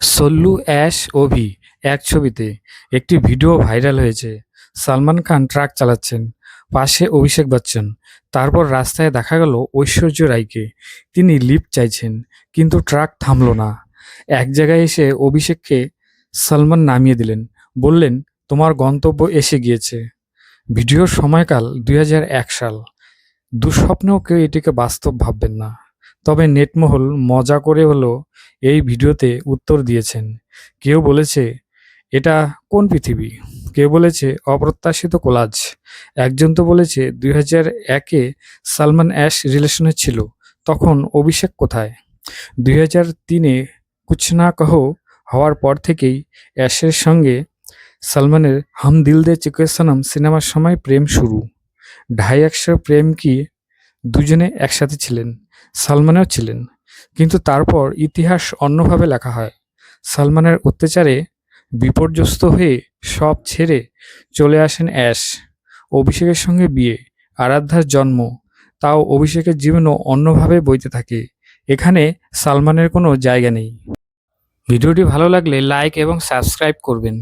সল্লু ash অভি এক ছবিতে একটি ভিডিও ভাইরাল হয়েছে। সালমান খান ট্রাক চালাচ্ছেন, পাশে অভিষেক বচ্চন। তারপর রাস্তায় দেখা গেল ঐশ্বর্য রায়কে। তিনি লিফট চাইছেন, কিন্তু ট্রাক থামলো না। এক জায়গায় এসে অভিষেককে সালমান নামিয়ে দিলেন। বললেন, তোমার গন্তব্য এসে গিয়েছে। ভিডিওর সময়কাল দুই হাজার এক সাল। দুঃস্বপ্নেও কেউ এটিকে বাস্তব ভাববেন না। তবে নেটমহল মজা করে হলো এই ভিডিওতে উত্তর দিয়েছেন। কেউ বলেছে, এটা কোন পৃথিবী? কেউ বলেছে, অপ্রত্যাশিত কোলাজ। একজন তো বলেছে, দুই হাজার একে সালমান অ্যাশ রিলেশনে ছিল, তখন অভিষেক কোথায়? দুই হাজার তিনে কুছ না কহো হওয়ার পর থেকেই অ্যাশের সঙ্গে সালমানের হাম দিল দে চুকে সনম সিনেমার সময় প্রেম শুরু। ঢাই একশো প্রেম কি দুজনে একসাথে ছিলেন? সালমানেও ছিলেন। কিন্তু তারপর ইতিহাস অন্যভাবে লেখা হয়। সালমানের অত্যাচারে বিপর্যস্ত হয়ে সব ছেড়ে চলে আসেন অ্যাশ। অভিষেকের সঙ্গে বিয়ে, আরাধ্যার জন্ম, তাও অভিষেকের জীবনও অন্যভাবে বইতে থাকে। এখানে সালমানের কোনো জায়গা নেই। ভিডিওটি ভালো লাগলে লাইক এবং সাবস্ক্রাইব করবেন।